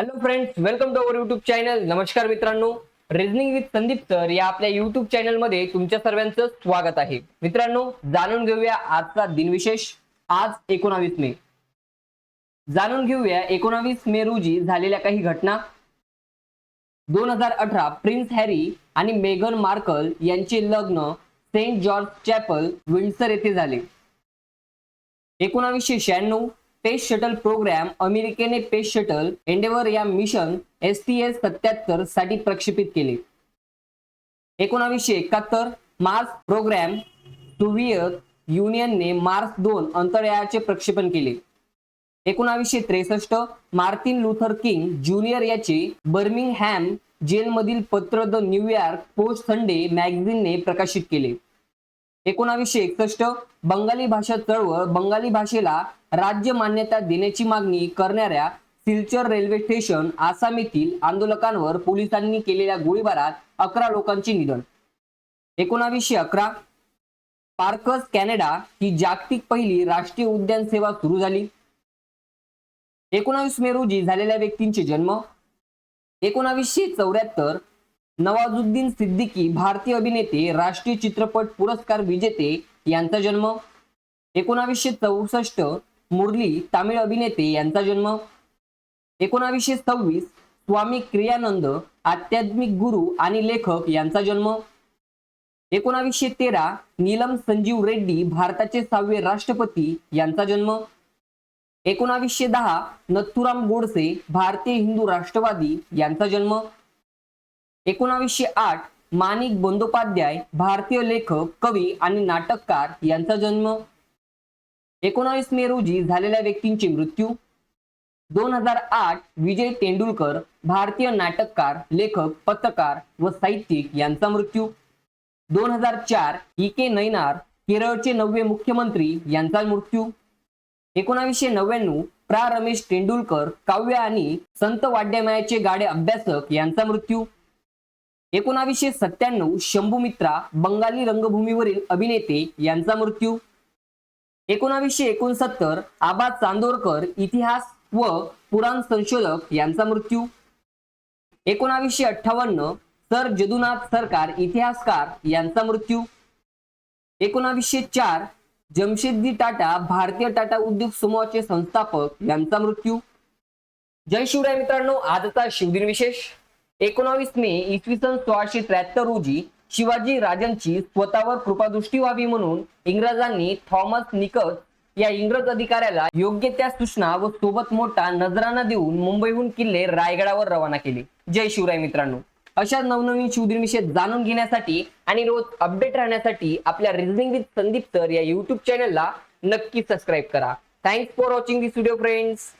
Hello friends welcome to our YouTube channel नमस्कार मित्रांनो. Reasoning with Sandeep sir या आपल्या युट्यूब चॅनलमध्ये तुमच्या सर्वांचं स्वागत आहे. मित्रांनो जाणून घेऊया आजचा दिनविशेष. आज एकोणावीस मे. जाणून घेऊया एकोणावीस मे रोजी झालेल्या काही घटना. दोन हजार अठरा प्रिन्स हॅरी आणि मेगन मार्कल यांचे लग्न सेंट जॉर्ज चॅपल विंडसर येथे झाले. एकोणावीसशे शहाण्णव स्पेस शटल प्रोग्राम अमेरिकेने स्पेस शटल एंडेवर या मिशन एस टी एस सत्याहत्तरसाठी प्रक्षेपित केले. एकोणावीसशे एकाहत्तर मार्स प्रोग्राम सोव्हियत युनियनने मार्स दोन अंतराळाचे प्रक्षेपण केले. एकोणावीसशे त्रेसष्ट मार्टिन लुथर किंग ज्युनियर याचे बर्मिंगहॅम जेलमधील पत्र the New York Post Sunday मॅगझिनने प्रकाशित केले. एकोणावीसशे एकसष्ट बंगाली भाषा चळवळ बंगाली भाषेला राज्य मान्यता देण्याची मागणी करणाऱ्या सिलचर रेल्वे स्टेशन आसाम येथील आंदोलकांवर पोलिसांनी केलेल्या गोळीबारात अकरा लोकांचे निधन. एकोणावीसशे अकरा पार्कस कॅनडा ही जागतिक पहिली राष्ट्रीय उद्यान सेवा सुरू झाली. एकोणावीस मे रोजी झालेल्या व्यक्तींचे जन्म. एकोणावीसशे चौऱ्याहत्तर नवाजुद्दीन सिद्दीकी भारतीय अभिनेते राष्ट्रीय चित्रपट पुरस्कार विजेते यांचा जन्म. एकोणावीसशे चौसष्ट मुरली तामिळ अभिनेते यांचा जन्म एकोणावीसशे सव्वीस स्वामी क्रियानंद आध्यात्मिक गुरु आणि लेखक यांचा जन्म एकोणावीसशे तेरा नीलम संजीव रेड्डी भारताचे सहावे राष्ट्रपती यांचा जन्म एकोणावीसशे दहा नथुराम गोडसे भारतीय हिंदू राष्ट्रवादी यांचा जन्म एकोणावीसशे आठ माणिक बंदोपाध्याय भारतीय लेखक कवी आणि नाटककार यांचा जन्म एकोणावीस मे रोजी झालेल्या व्यक्तींचे मृत्यू. दोन हजार आठ विजय तेंडुलकर भारतीय नाटककार लेखक पत्रकार व साहित्यिक यांचा मृत्यू. दोन हजार चार ई के नैनार केरळचे नववे मुख्यमंत्री यांचा मृत्यू. एकोणावीसशे नव्याण्णव प्रा. रमेश तेंडुलकर काव्य आणि संत वाड्यामायाचे गाडे अभ्यासक यांचा मृत्यू. एकोणावीसशे सत्त्याण्णव शंभू मित्रा बंगाली रंगभूमीवरील अभिनेते यांचा मृत्यू. एकोणावीसशे एकोणसत्तर आबा चांदोरकर इतिहास व पुराण संशोधक यांचा मृत्यू. एकोणावीसशे अठ्ठावन्न सर जदुनाथ सरकार इतिहासकार यांचा मृत्यू. एकोणावीसशे चार जमशेदजी टाटा भारतीय टाटा उद्योग समूहाचे संस्थापक यांचा मृत्यू. जय शिवराय मित्रांनो आजचा शिवदिन विशेष. एकोणावीस मे इसवी सन सोळाशे त्र्याहत्तर रोजी शिवाजी राजांची स्वतःवर कृपादृष्टी व्हावी म्हणून इंग्रजांनी थॉमस निकट या इंग्रज अधिकाऱ्याला योग्य त्या सूचना व सोबत मोठा नजराना देऊन मुंबईहून किल्ले रायगडावर रवाना केले. जय शिवराय मित्रांनो. अशा नवनवीन शिवदिनविषयी जाणून घेण्यासाठी आणि रोज अपडेट राहण्यासाठी आपल्या रिझनिंग विथ संदीप तर या युट्यूब चॅनलला नक्की सबस्क्राईब करा. Thanks for watching this video friends